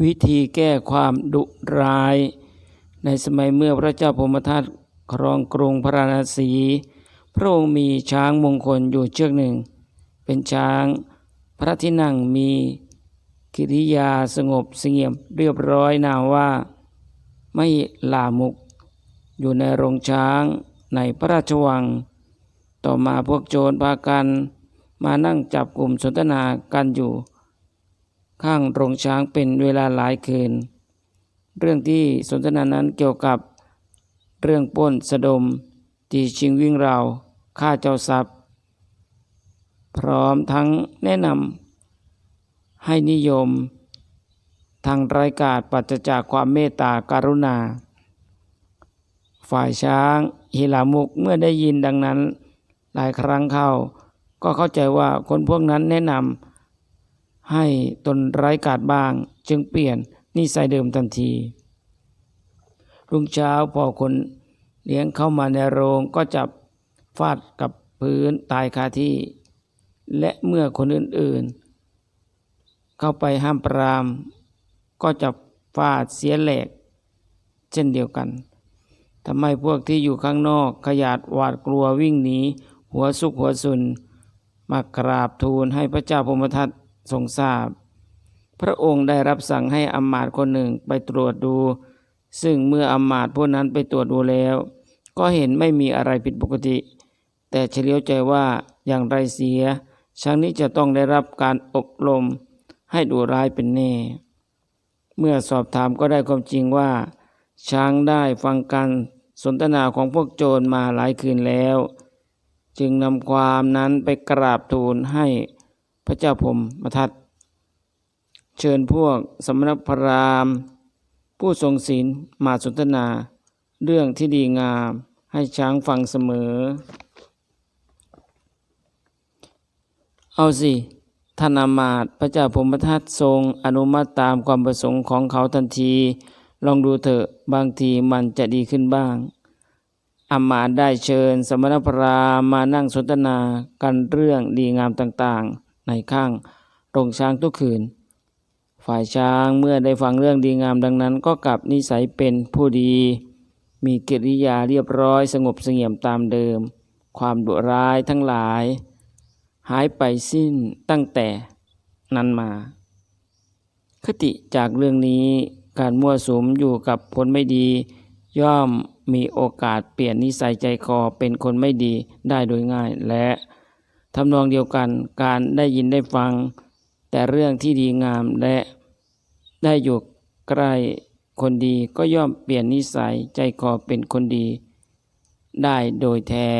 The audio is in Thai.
วิธีแก้ความดุร้าย ในสมัยเมื่อพระเจ้าพมทัตครองกรุงพระราณสี พระองค์มีช้างมงคลอยู่เชือกหนึ่ง เป็นช้างพระที่นั่งมีกิริยาสงบเสงี่ยมเรียบร้อยนามว่า ไม่ลามุก อยู่ในโรงช้างในพระราชวัง ต่อมาพวกโจรพากัน มานั่งจับกลุ่มสนทนากันอยู่ ข้างโรงช้างเป็นเวลาหลายคืน เรื่องที่สนทนานั้นเกี่ยวกับเรื่องป้นสะดมที่ชิงวิ่งราวฆ่าเจ้าทรัพย์ พร้อมทั้งแนะนำให้นิยม ทางรายการปัจจากความเมตตาการุณา ฝ่ายช้างฮิลามุกเมื่อได้ยินดังนั้น หลายครั้งเข้า ก็เข้าใจว่าคนพวกนั้นแนะนำ ให้ตนไร้กาดบ้าง จึงเปลี่ยนนิสัยเดิมทันที รุ่งเช้าพอคนเลี้ยงเข้ามาในโรงก็จับฟาดกับพื้นตายคาที่ และเมื่อคนอื่นๆ เข้าไปห้ามปราม ก็จะฟาดเสียแหลก เช่นเดียวกันทำไมพวกที่อยู่ข้างนอกขยาดหวาดกลัววิ่งหนีหัวสุกหัวสุน มากราบทูลให้พระเจ้าพมทัต ทรงทราบ พระองค์ได้รับสั่งให้อำมาตย์คนหนึ่งไปตรวจดู ซึ่งเมื่ออำมาตย์ผู้นั้นไปตรวจดูแล้ว ก็เห็นไม่มีอะไรผิดปกติ แต่เฉลียวใจว่าอย่างไรเสียช้างนี้จะต้องได้รับการอบรมให้ดูร้ายเป็นแน่ เมื่อสอบถามก็ได้ความจริงว่า ช้างได้ฟังการสนทนาของพวกโจรมาหลายคืนแล้ว จึงนำความนั้นไปกราบทูลให้ พระเจ้าพรหมทัตเชิญพวกสมณพราหมณ์ ผู้ทรงศีลมาสนทนา เรื่องที่ดีงามให้ช้างฟังเสมอ เอาสิท่านามาตพระเจ้าพรหมทัตทรงอนุมัติตามความประสงค์ของเขาทันที ลองดูเถอะบางทีมันจะดีขึ้นบ้างอามาตได้เชิญสมณพราหมณ์มานั่งสนทนากันเรื่องดีงามต่างๆ ในข้างโรงช้างทุกคืน ฝ่ายช้างเมื่อได้ฟังเรื่องดีงามดังนั้น ก็กลับนิสัยเป็นผู้ดี มีกิริยาเรียบร้อยสงบเสงี่ยมตามเดิม ความดุร้ายทั้งหลาย หายไปสิ้นตั้งแต่นั้นมา คติจากเรื่องนี้การมั่วสุมอยู่กับคนไม่ดี ย่อมมีโอกาสเปลี่ยนนิสัยใจคอเป็นคนไม่ดีได้โดยง่ายและ ทำนองเดียวกันการได้ยินได้ฟัง แต่เรื่องที่ดีงามและได้อยู่ใกล้คนดีก็ย่อมเปลี่ยนนิสัยใจคอเป็นคนดี ได้โดยแท้